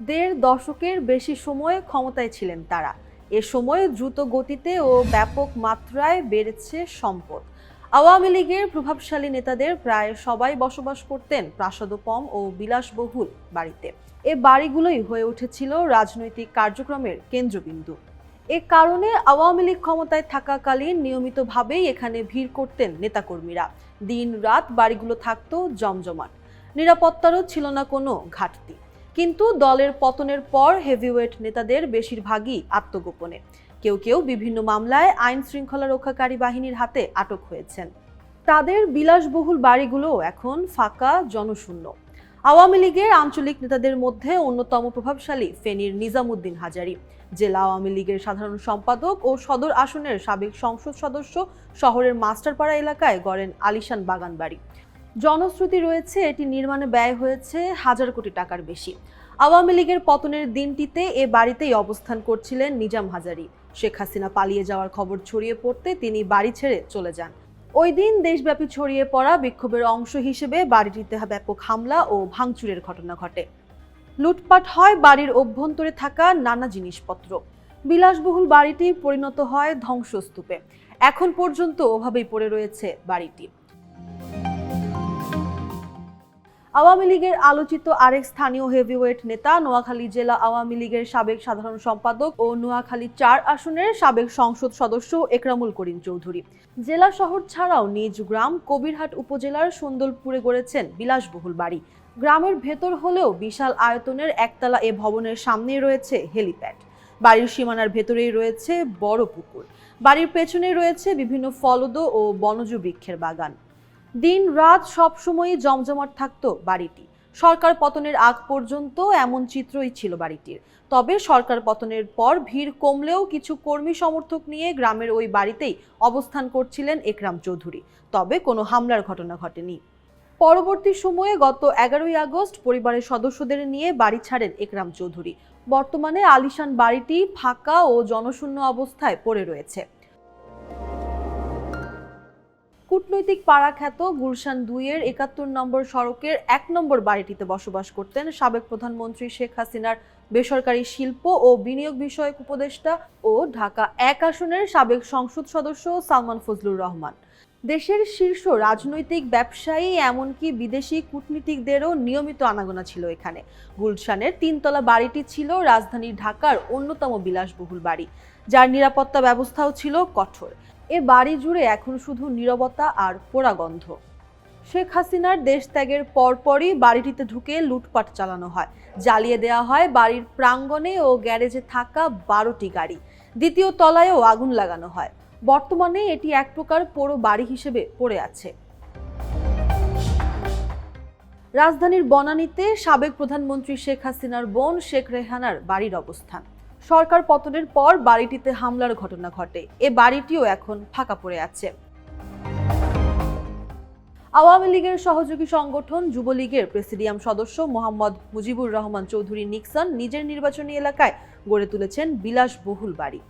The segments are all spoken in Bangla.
দেড় দশকের বেশি সময় ক্ষমতায় ছিলেন তারা। এ সময়ে দ্রুত গতিতে ও ব্যাপক মাত্রায় বেড়েছে সম্পদ। আওয়ামী লীগের প্রভাবশালী নেতাদের প্রায় সবাই বসবাস করতেন প্রাসাদোপম ও বিলাসবহুল বাড়িতে। এ বাড়িগুলোই হয়ে উঠেছিল রাজনৈতিক কার্যক্রমের কেন্দ্রবিন্দু। এ কারণে আওয়ামী লীগ ক্ষমতায় থাকাকালীন নিয়মিতভাবেই এখানে ভিড় করতেন নেতাকর্মীরা। দিন রাত বাড়িগুলো থাকতো জমজমাট। নিরাপত্তারও ছিল না কোনো ঘাটতি। কিন্তু দলের পতনের পর হেভিওয়েট নেতাদের বেশিরভাগই আত্মগোপনে। কেউ কেউ বিভিন্ন মামলায় আইন শৃঙ্খলা রক্ষাকারী বাহিনীর হাতে আটক হয়েছেন। তাদের বিলাসবহুল বাড়িগুলোও এখন ফাঁকা, জনশূন্য। আওয়ামী লীগের আঞ্চলিক নেতাদের মধ্যে অন্যতম প্রভাবশালী ফেনীর নিজামুদ্দিন হাজারি। জেলা আওয়ামী লীগের সাধারণ সম্পাদক ও সদর আসনের সাবেক সংসদ সদস্য শহরের মাস্টারপাড়া এলাকায় গড়েন আলিশান বাগান বাড়ি জনশ্রুতি রয়েছে, এটি নির্মাণে ব্যয় হয়েছে হাজার কোটি টাকার বেশি। আওয়ামী লীগের পতনের দিনটিতে এ বাড়িতেই অবস্থান করছিলেন নিজাম হাজারি। শেখ হাসিনা পালিয়ে যাওয়ার খবর ছড়িয়ে পড়তে তিনি বাড়ি ছেড়ে চলে যান। ওই দিন দেশব্যাপী ছড়িয়ে পড়া বিক্ষোভের অংশ হিসেবে বাড়িটিতে ব্যাপক হামলা ও ভাঙচুরের ঘটনা ঘটে। লুটপাট হয় বাড়ির অভ্যন্তরে থাকা নানা জিনিসপত্র। বিলাসবহুল বাড়িটি পরিণত হয় ধ্বংসস্তূপে। এখন পর্যন্ত ওভাবেই পড়ে রয়েছে বাড়িটি। আওয়ামী লীগের আলোচিত আরেক স্থানীয় হেভিওয়েট নেতা নোয়াখালী জেলা আওয়ামী লীগের সাবেক সাধারণ সম্পাদক ও নোয়াখালী চার আসনের সাবেক সংসদ সদস্য একরামুল করিম চৌধুরী। জেলা শহর ছাড়াও নিজ গ্রাম কবিরহাট উপজেলার সুন্দরপুরে গড়েছেন বিলাসবহুল বাড়ি। গ্রামের ভেতর হলেও বিশাল আয়তনের একতলা এ ভবনের সামনেই রয়েছে হেলিপ্যাড। বাড়ির সীমানার ভেতরেই রয়েছে বড় পুকুর। বাড়ির পেছনে রয়েছে বিভিন্ন ফলদ ও বনজ বৃক্ষের বাগান। দিন রাত সবসময়ই জমজমাট থাকতো বাড়িটি। সরকার পতনের আগ পর্যন্ত এমন চিত্রই ছিল বাড়িটির। তবে সরকার পতনের পর ভিড় কমলেও কিছু কর্মী সমর্থক নিয়ে গ্রামের ওই বাড়িতেই অবস্থান করছিলেন একরাম চৌধুরী। তবে কোনো হামলার ঘটনা ঘটেনি। পরবর্তী সময়ে গত এগারোই আগস্ট পরিবারের সদস্যদের নিয়ে বাড়ি ছাড়েন একরাম চৌধুরী। বর্তমানে আলিশান বাড়িটি ফাঁকা ও জনশূন্য অবস্থায় পড়ে রয়েছে। কূটনৈতিক পাড়া খ্যাত গুলশান দুইয়ের একাত্তর নম্বর সড়কের এক নম্বর বাড়িটিতে বসবাস করতেন সাবেক প্রধানমন্ত্রী শেখ হাসিনার বেসরকারি শিল্প ও বিনিয়োগ বিষয়ক উপদেষ্টা ও ঢাকা এক আসনের সাবেক সংসদ সদস্য সালমান ফজলুর রহমান। দেশের শীর্ষ রাজনৈতিক ব্যবসায়ী এমনকি বিদেশি কূটনীতিকদেরও নিয়মিত আনাগোনা ছিল এখানে। গুলশানের তিনতলা বাড়িটি ছিল রাজধানী ঢাকার অন্যতম বিলাসবহুল বাড়ি, যার নিরাপত্তা ব্যবস্থাও ছিল কঠোর। এ বাড়ি জুড়ে এখন শুধু নীরবতা আর পোড়াগন্ধ শেখ হাসিনার দেশ ত্যাগের পরপরই বাড়িটিতে ঢুকে লুটপাট চালানো হয়। জ্বালিয়ে দেওয়া হয় বাড়ির প্রাঙ্গণে ও গ্যারেজে থাকা বারোটি গাড়ি। দ্বিতীয় তলায়ও আগুন লাগানো হয়। বর্তমানে এটি এক প্রকার পোড়ো বাড়ি হিসেবে পড়ে আছে। রাজধানীর বনানীতে সাবেক প্রধানমন্ত্রী শেখ হাসিনার বোন শেখ রেহানার বাড়ির অবস্থান। সরকার পতনের পর বাড়িটিতে হামলার ঘটনা ঘটে। এ বাড়িটিও এখন ফাঁকা পড়ে আছে। আওয়ামী লীগের সহযোগী সংগঠন যুবলীগের প্রেসিডিয়াম সদস্য মোহাম্মদ মুজিবুর রহমান চৌধুরী নিক্সন নিজের নির্বাচনী এলাকায় গড়ে তুলেছেন বিলাসবহুল বাড়ি।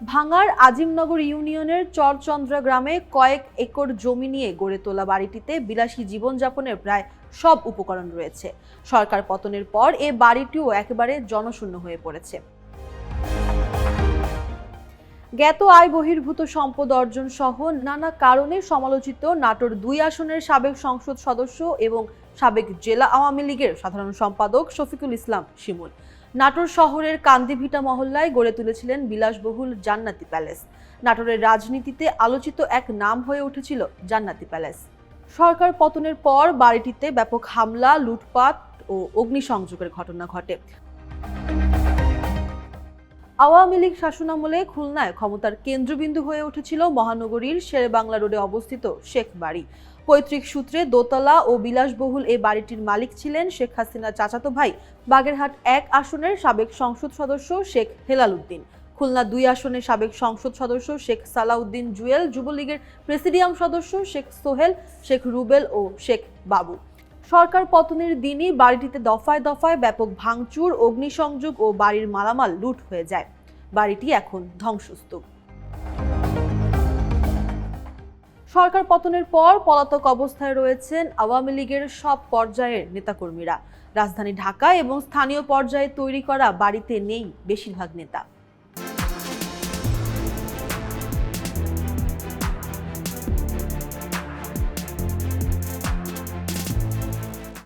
ভাঙার আজিমনগর ইউনিয়নের চরচন্দ্রা গ্রামে কয়েক একর জমি নিয়ে গড়ে তোলা বাড়িটিতে বিলাসী জীবনযাপনের প্রায় সব উপকরণ রয়েছে। সরকার পতনের পর এ বাড়িটিও একেবারে জনশূন্য হয়ে পড়েছে। জ্ঞাত আয় বহির্ভূত সম্পদ অর্জন সহ নানা কারণে সমালোচিত নাটোর দুই আসনের সাবেক সংসদ সদস্য এবং সাবেক জেলা আওয়ামী লীগের সাধারণ সম্পাদক শফিকুল ইসলাম শিমুল। নাটোর শহরের কান্দিভিটা মহল্লায় গড়ে তুলেছিলেন বিলাসবহুল জান্নাতি প্যালেস। নাটোরের রাজনীতিতে আলোচিত এক নাম হয়ে উঠেছিল জান্নাতি প্যালেস। সরকার পতনের পর বাড়িটিতে ব্যাপক হামলা, লুটপাট ও অগ্নিসংযোগের ঘটনা ঘটে। আওয়ামী লীগ শাসনামলে খুলনায় ক্ষমতার কেন্দ্রবিন্দু হয়ে উঠেছিল মহানগরীর শেরেবাংলা রোডে অবস্থিত শেখ বাড়ি। পৈতৃক সূত্রে দোতলা ও বিলাসবহুল এই বাড়িটির মালিক ছিলেন শেখ হাসিনার চাচাতো ভাই, বাগেরহাট এক আসনের সাবেক সংসদ সদস্য শেখ হেলাল উদ্দিন খুলনা দুই আসনের সাবেক সংসদ সদস্য শেখ সালাউদ্দিন জুয়েল, যুবলীগের প্রেসিডিয়াম সদস্য শেখ সোহেল, শেখ রুবেল ও শেখ বাবু। সরকার পতনের দিনই বাড়িটিতে দফায় দফায় ব্যাপক ভাঙচুর, অগ্নিসংযোগ ও বাড়ির মালামাল লুট হয়ে যায়। বাড়িটি এখন ধ্বংসস্তূপ। সরকার পতনের পর পলাতক অবস্থায় রয়েছেন আওয়ামী লীগের সব পর্যায়ের নেতাকর্মীরা। রাজধানী ঢাকা এবং স্থানীয় পর্যায়ে তৈরি করা বাড়িতে নেই বেশিরভাগ নেতা।